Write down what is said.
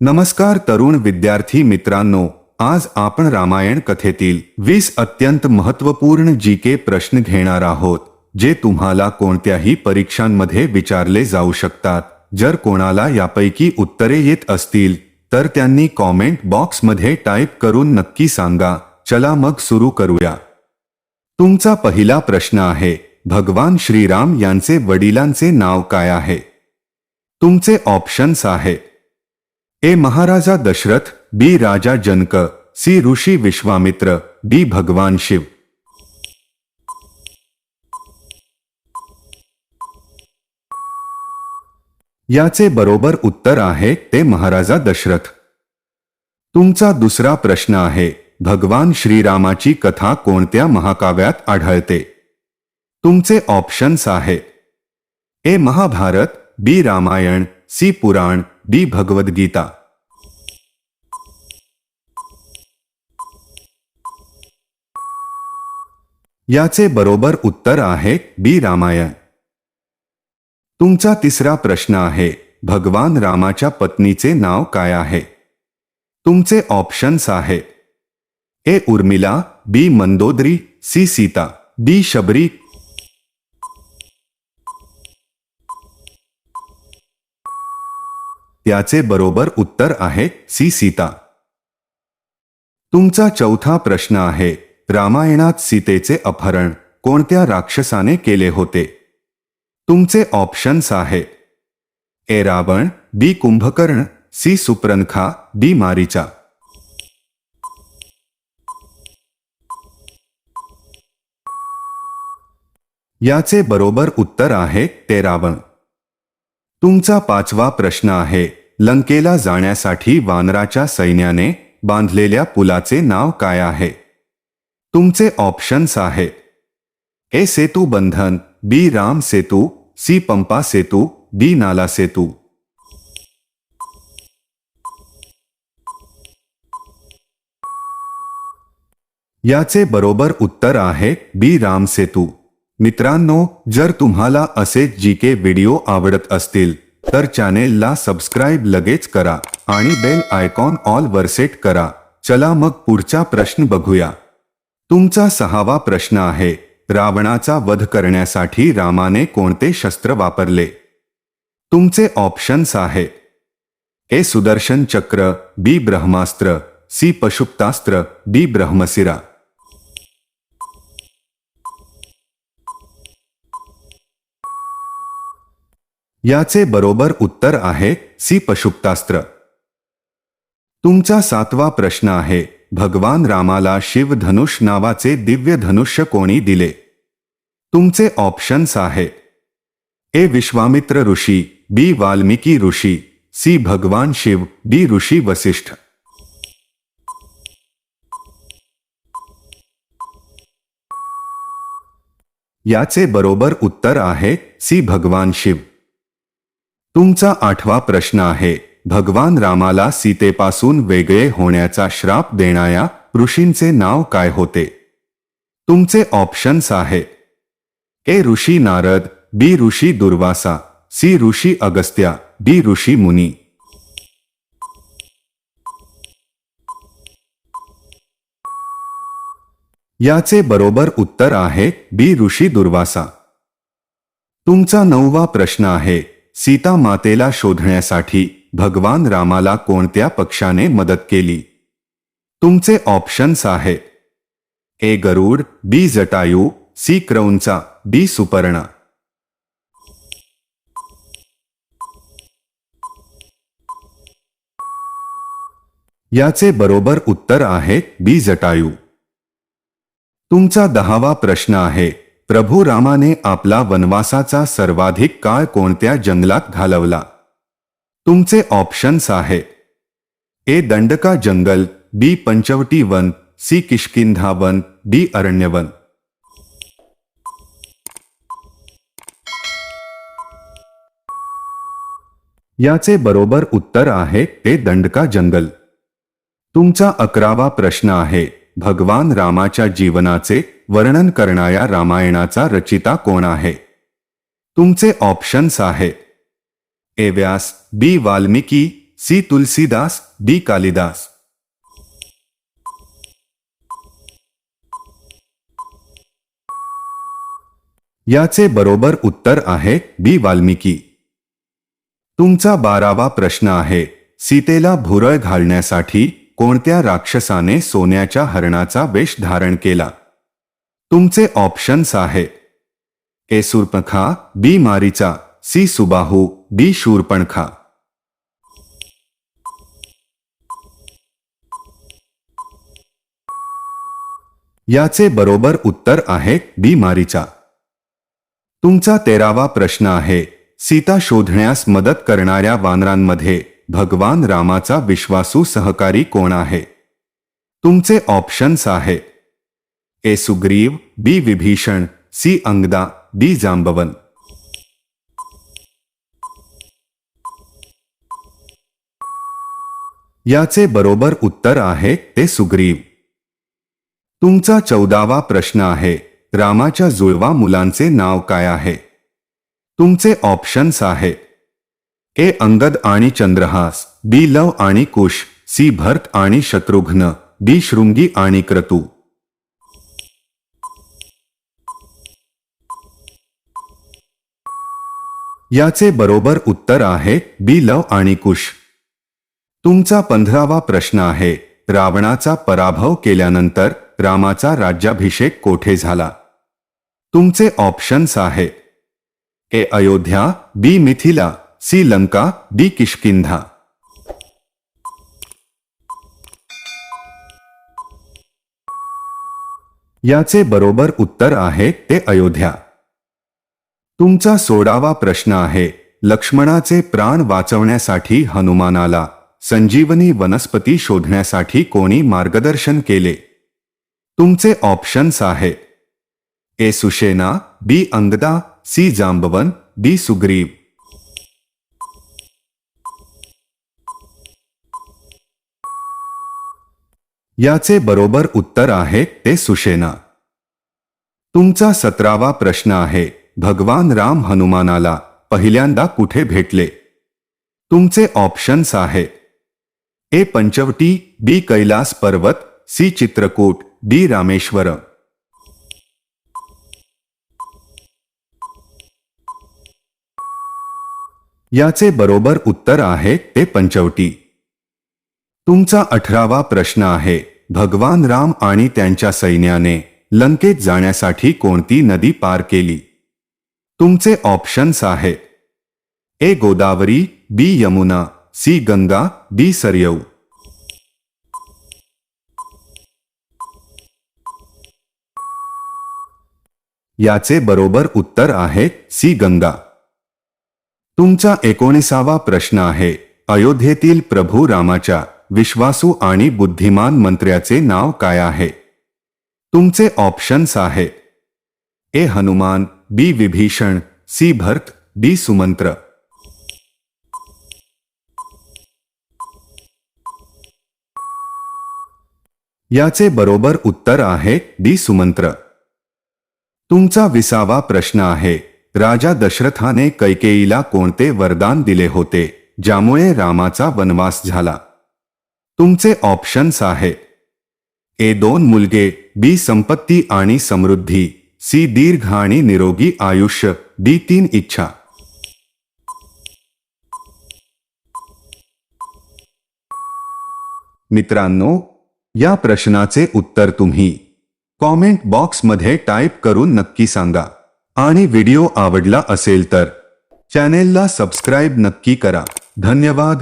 नमस्कार तरुण विद्यार्थी मित्रांनो आज आपण रामायण कथेतील वीस अत्यंत महत्त्वपूर्ण जी के प्रश्न घेणार आहोत जे तुम्हाला कोणत्याही परीक्षांमध्ये विचारले जाऊ शकतात. जर कोणाला यापैकी उत्तरे येत असतील तर त्यांनी कॉमेंट बॉक्समध्ये टाईप करून नक्की सांगा. चला मग सुरू करूया. तुमचा पहिला प्रश्न आहे भगवान श्रीराम यांचे वडिलांचे नाव काय आहे? तुमचे ऑप्शन्स आहेत A Maharaja Dasharath B Raja Janak C Rishi Vishwamitra D Bhagwan Shiv. याचे बरोबर उत्तर आहे ते महाराजा दशरथ. तुमचा दुसरा प्रश्न आहे भगवान श्रीरामाची कथा कोणत्या महाकाव्यात आढळते? तुमचे ऑप्शन्स आहेत A Mahabharat B Ramayan C Puran D Bhagavad Gita याचे बरोबर उत्तर आहे बी रामायण. तुमचा तिसरा प्रश्न आहे, भगवान रामाच्या पत्नीचे नाव काय आहे? तुमचे ऑप्शन्स आहेत A Urmila, B Mandodari, C Sita, D Shabari त्याचे बरोबर उत्तर आहे सी सीता. तुमचा चौथा प्रश्न आहे रामायणात सीतेचे अपहरण कोणत्या राक्षसाने केले होते? तुमचे ऑप्शन्स आहे. A Ravan B Kumbhakarna C Shurpanakha D Maricha. याचे बरोबर उत्तर आहे ते रावण. तुमचा पाचवा प्रश्न आहे लंकेला जाण्यासाठी वानराच्या सैन्याने बांधलेल्या पुलाचे नाव काय आहे? तुमचे ऑप्शन्स आहेत A Setu Bandhan B Ram Setu C Pampa Setu D Nala Setu. याचे बरोबर उत्तर आहे बी राम सेतू. मित्रांनो जर तुम्हाला असे जी के व्हिडिओ आवडत असतील तर चॅनेलला सबस्क्राईब लगेच करा आणि बेल आयकॉन ऑल वर सेट करा. चला मग पुढचा प्रश्न बघूया. तुमचा सहावा प्रश्न आहे रावणाचा वध करण्यासाठी रामाने कोणते शस्त्र वापरले? तुमचे ऑप्शन्स आहेत ए सुदर्शन चक्र बी ब्रह्मास्त्र सी पशुप्तास्त्र डी ब्रह्मसिरा याचे बरोबर उत्तर आहे सी पशुप्तास्त्र. तुमचा सातवा प्रश्न आहे भगवान रामाला शिवधनुष नावाचे दिव्य धनुष्य कोणी दिले? तुमचे ऑप्शन्स आहे. A Vishwamitra Rishi B Valmiki Rishi C Bhagwan Shiv D ऋषी वसिष्ठ. याचे बरोबर उत्तर आहे सी भगवान शिव. तुमचा आठवा प्रश्न आहे. भगवान रामाला सीतेपासून वेगळे होण्याचा श्राप देणाऱ्या ऋषींचे नाव काय होते? तुमचे ऑप्शन्स आहे. A Rishi Narad B Rishi Durvasa C Rishi Agastya D Rishi Muni. याचे बरोबर उत्तर आहे बी ऋषी दुर्वासा. तुमचा नववा प्रश्न आहे. सीता मातेला शोधण्यासाठी भगवान रामाला कोणत्या पक्षाने मदत केली? तुमचे ऑप्शन्स आहेत. A Garuda B Jatayu C Kraunch B Suparna. याचे बरोबर उत्तर आहे बी जटायू. तुमचा दहावा प्रश्न आहे प्रभू रामाने आपला वनवासाचा सर्वाधिक काळ कोणत्या जंगलात घालवला? तुमचे ऑप्शन्स आहे. ए दंडका जंगल बी पंचवटी वन सी किष्किंधा वन डी अरण्यवन याचे बरोबर उत्तर आहे ते दंडका जंगल. तुमचा अकरावा प्रश्न आहे भगवान रामाच्या जीवनाचे वर्णन करणाऱ्या रामायणाचा रचिता कोण आहे? तुमचे ऑप्शन्स आहेत A Vyas B Valmiki C Tulsidas D Kalidas. याचे बरोबर उत्तर आहे बी वाल्मिकी. तुमचा बारावा प्रश्न आहे सीतेला भुरळ घालण्यासाठी कोणत्या राक्षसाने सोन्याच्या हरणाचा वेश धारण केला? तुमचे ऑप्शन्स आहे. ए बी मारीचा सी सुबाहू डी शूरपणखा याचे बरोबर उत्तर आहे बी मारीचा. तुमचा तेरावा प्रश्न आहे. सीता शोधण्यास मदत करणाऱ्या वानरांमध्ये भगवान रामाचा विश्वासू सहकारी कोण आहे? तुमचे ऑप्शन्स आहेत A Sugriv B Vibhishan C Angad D Jambavan याचे बरोबर उत्तर आहे ते सुग्रीव तुमचा चौदावा प्रश्न आहे रामाच्या जुळवा मुलांचे नाव काय आहे तुमचे ऑप्शन्स आहे ए अंगद आणि चंद्रहास बी लव आणि कुश सी भरत आणि शत्रुघ्न डी शृंगी आणि क्रतू याचे बरोबर उत्तर आहे बी लव आणि कुश. तुमचा पंधरावा प्रश्न आहे. रावणाचा पराभव केल्यानंतर रामाचा राज्याभिषेक कोठे झाला? तुमचे ऑप्शन्स आहेत A Ayodhya B Mithila C Lanka D Kishkindha. याचे बरोबर उत्तर आहे ते अयोध्या. तुमचा सोडावा प्रश्न आहे. लक्ष्मणाचे प्राण वाचवण्यासाठी हनुमानाला संजीवनी वनस्पती शोधण्यासाठी कोणी मार्गदर्शन केले? तुमचे ऑप्शन्स आहे. A Sushena B Angad C Jambavan D Sugriv. याचे बरोबर उत्तर आहे ते सुशेना तुमचा सतरावा प्रश्न आहे. भगवान राम हनुमानाला पहिल्यांदा कुठे भेटले? तुमचे ऑप्शन्स आहे. ए पंचवटी बी कैलास पर्वत सी चित्रकूट डी रामेश्वर याचे बरोबर उत्तर आहे ते पंचवटी. तुमचा अठरावा प्रश्न आहे भगवान राम आणि त्यांच्या सैन्याने लंकेत जाण्यासाठी कोणती नदी पार केली? तुमचे ऑप्शन्स आहे. A Godavari B Yamuna C Ganga D Saryu. याचे बरोबर उत्तर आहे सी गंगा. तुमचा एकोणीसावा प्रश्न आहे. अयोध्येतील प्रभू रामाच्या विश्वासू आणि बुद्धिमान मंत्र्याचे नाव काय आहे? तुमचे ऑप्शन्स आहे. A Hanuman B Vibhishan C Bharat D Sumantra. याचे बरोबर उत्तर आहे डी सुमंत्र. तुमचा विसावा प्रश्न आहे. राजा दशरथाने कैकेयीला कोणते वरदान दिले होते ज्यामुळे रामाचा वनवास झाला? तुमचे ऑप्शन्स आहे. ए दोन मुलगे बी संपत्ती आणि समृद्धी. सी दीर्घ आणि निरोगी आयुष्य डी तीन इच्छा. मित्रांनो या प्रश्नाचे उत्तर तुम्ही कॉमेंट बॉक्समध्ये टाईप करून नक्की सांगा. आणि व्हिडिओ आवडला असेल तर चॅनेलला सबस्क्राईब नक्की करा. धन्यवाद.